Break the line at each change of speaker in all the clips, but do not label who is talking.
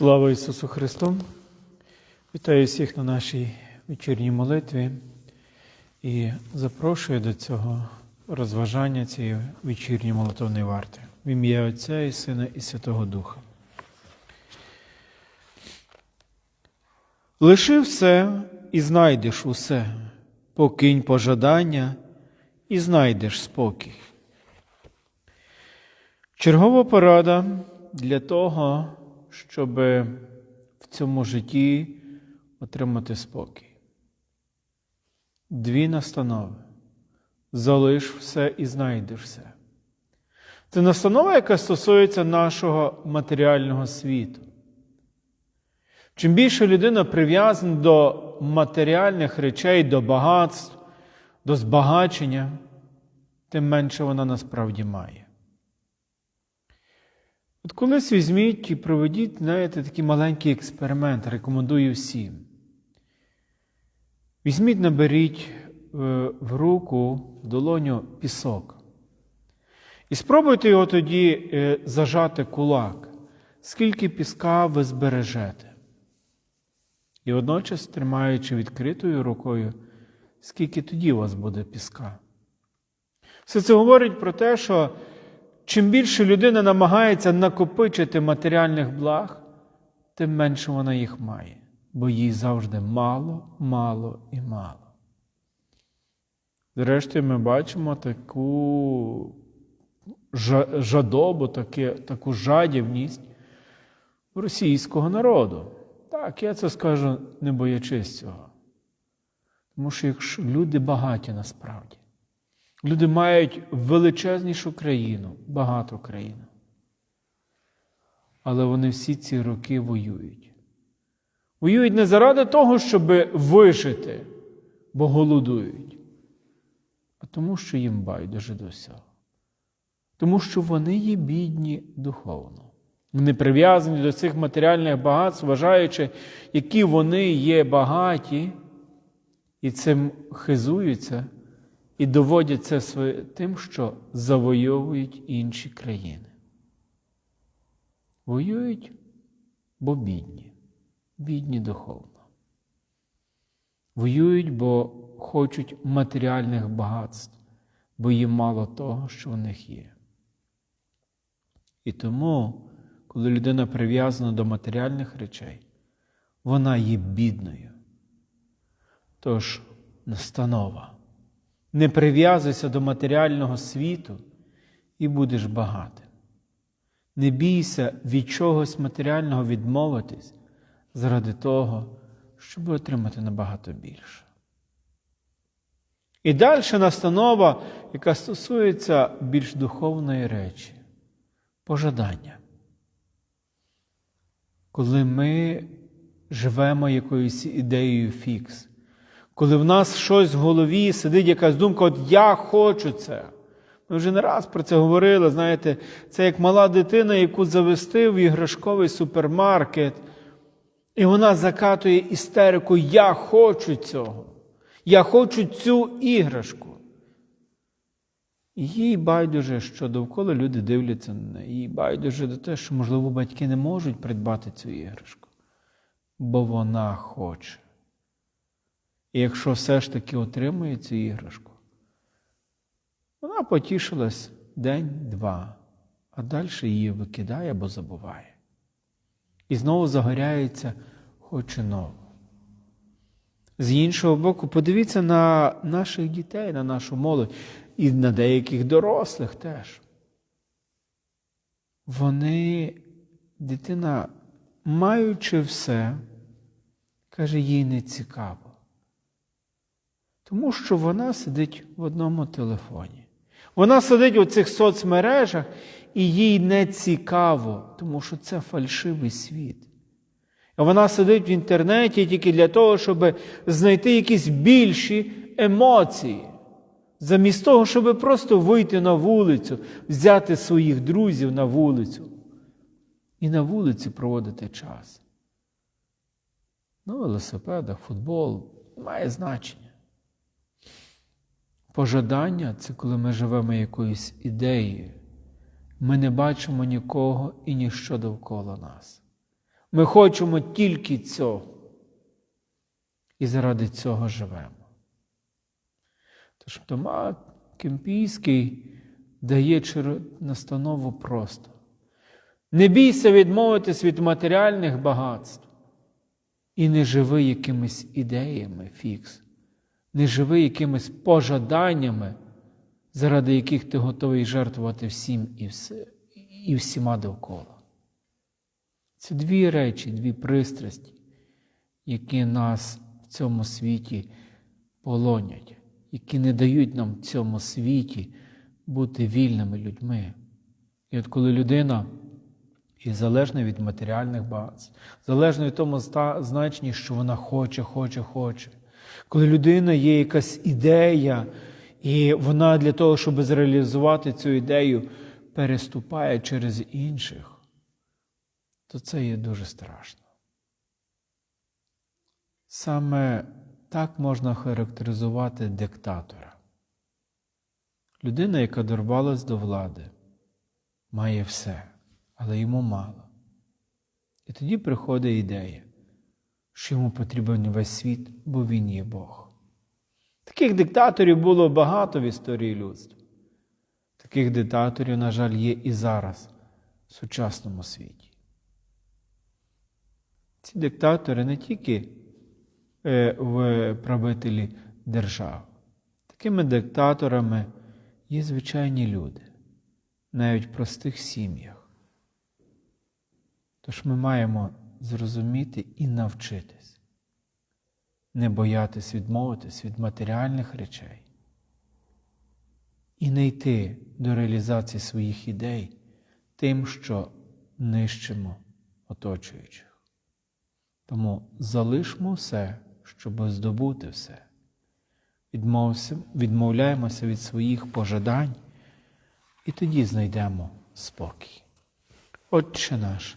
Слава Ісусу Христу! Вітаю всіх на нашій вечірній молитві і запрошую до цього розважання цієї вечірньої молитовної варти в ім'я Отця і Сина і Святого Духа. Лиши все і знайдеш усе, покинь пожадання і знайдеш спокій. Чергова порада для того, щоб в цьому житті отримати спокій. Дві настанови. Залиш все і знайдеш все. Це настанова, яка стосується нашого матеріального світу. Чим більше людина прив'язана до матеріальних речей, до багатств, до збагачення, тим менше вона насправді має. От колись візьміть і проведіть, знаєте, такий маленький експеримент, рекомендую всім. Візьміть, наберіть е, в руку, в долоню пісок. І спробуйте його тоді е, зажати кулак, скільки піска ви збережете. І водночас, тримаючи відкритою рукою, скільки тоді у вас буде піска. Все це говорить про те, що чим більше людина намагається накопичити матеріальних благ, тим менше вона їх має, бо їй завжди мало, мало і мало. Зрештою, ми бачимо таку жадобу, таке, таку жадібність російського народу. Так, я це скажу, не боячись цього. Тому що якщо люди багаті насправді, люди мають величезнішу країну, багату країну. Але вони всі ці роки воюють. Воюють не заради того, щоб вижити, бо голодують, а тому, що їм байдуже до всього. Тому що вони є бідні духовно. Вони прив'язані до цих матеріальних багатств, вважаючи, які вони є багаті, і цим хизуються, і доводять це тим, що завойовують інші країни. Воюють, бо бідні, бідні духовно. Воюють, бо хочуть матеріальних багатств, бо їм мало того, що в них є. І тому коли людина прив'язана до матеріальних речей, вона є бідною. Тож, настанова. Не прив'язуйся до матеріального світу і будеш багатим. Не бійся від чогось матеріального відмовитись заради того, щоб отримати набагато більше. І далі настанова, яка стосується більш духовної речі пожадання коли ми живемо якоюсь ідеєю фікс, коли в нас щось в голові сидить якась думка, от я хочу це. Ми вже не раз про це говорили, знаєте, це як мала дитина, яку завести в іграшковий супермаркет, і вона закатує істерику Я хочу цього. Я хочу цю іграшку. Їй байдуже, що довкола люди дивляться на неї. Їй байдуже до те, що, можливо, батьки не можуть придбати цю іграшку, бо вона хоче. І якщо все ж таки отримує цю іграшку, вона потішилась день-два, а далі її викидає або забуває. І знову загоряється, хоче нову. З іншого боку, подивіться на наших дітей, на нашу молодь і на деяких дорослих теж. Вони, дитина, маючи все, каже, їй не цікаво. Тому що вона сидить в одному телефоні. Вона сидить у цих соцмережах, і їй не цікаво, тому що це фальшивий світ. А вона сидить в інтернеті тільки для того, щоб знайти якісь більші емоції. Замість того, щоб просто вийти на вулицю, взяти своїх друзів на вулицю і на вулиці проводити час. Ну, велосипедах, футбол має значення. Пожадання це коли ми живемо якоюсь ідеєю. Ми не бачимо нікого і ніщо довкола нас. Ми хочемо тільки цього. І заради цього живемо. Тож Тома Кемпійський дає настанову просто. Не бійся відмовитись від матеріальних багатств. І не живи якимись ідеями фікс, не живи якимись пожаданнями, заради яких ти готовий жертвувати всім і, все, і всіма довкола. Це дві речі, дві пристрасті, які нас в цьому світі полонять, які не дають нам в цьому світі бути вільними людьми. І от коли людина і залежна від матеріальних багатств, залежно від тому значенні, що вона хоче, хоче, хоче. Коли людина є якась ідея, і вона для того, щоб зреалізувати цю ідею, переступає через інших, то це є дуже страшно. Саме так можна характеризувати диктатора. Людина, яка дорвалась до влади, має все, але йому мало. І тоді приходить ідея, що йому потрібен весь світ, бо він є Бог. Таких диктаторів було багато в історії людства. Таких диктаторів, на жаль, є і зараз в сучасному світі. Ці диктатори не тільки е, в правителі держав. Такими диктаторами є звичайні люди, навіть в простих сім'ях. Тож ми маємо зрозуміти і навчитись, не боятись відмовитись від матеріальних речей і не йти до реалізації своїх ідей тим, що нищимо оточуючих. Тому залишмо все, щоб здобути все. Відмовляємося від своїх пожадань, і тоді знайдемо спокій. Отче наш,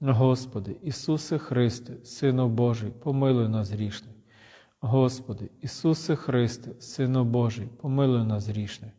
Господи, Ісусе Христе, Сину Божий, помилуй нас грішне. Господи, Ісусе Христе, Сину Божий, помилуй нас грішне.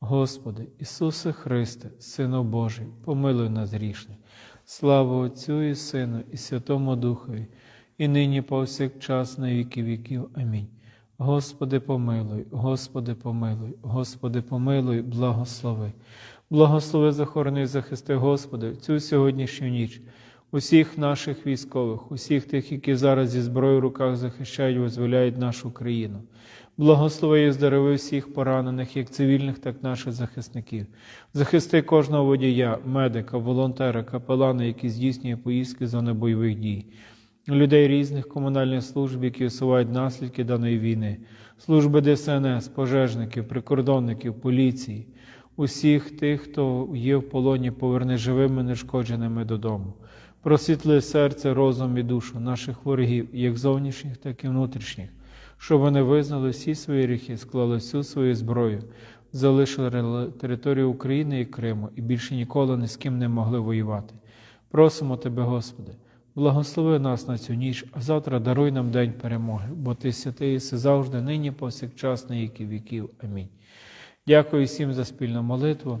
Господи, Ісусе Христе, Сину Божий, помилуй нас грішне. Слава Отцю і Сину, і Святому Духові, і нині повсякчас на віки віків. Амінь. Господи, помилуй, Господи, помилуй, Господи, помилуй, благослови. Благослови, захорони, захисти, Господи, цю сьогоднішню ніч, усіх наших військових, усіх тих, які зараз зі зброєю в руках захищають, визволяють нашу країну. Благослови і здорови всіх поранених, як цивільних, так і наших захисників. Захисти кожного водія, медика, волонтера, капелана, які здійснює поїздки з зони бойових дій людей різних комунальних служб, які усувають наслідки даної війни, служби ДСНС, пожежників, прикордонників, поліції, усіх тих, хто є в полоні, поверни живими, нешкодженими додому. Просвітли серце, розум і душу наших ворогів, як зовнішніх, так і внутрішніх, щоб вони визнали всі свої гріхи, склали всю свою зброю, залишили територію України і Криму і більше ніколи ні з ким не могли воювати. Просимо Тебе, Господи. Благослови нас на цю ніч, а завтра даруй нам день перемоги, бо Ти святий єси завжди, нині, повсякчас, на віки віків. Амінь. Дякую всім за спільну молитву.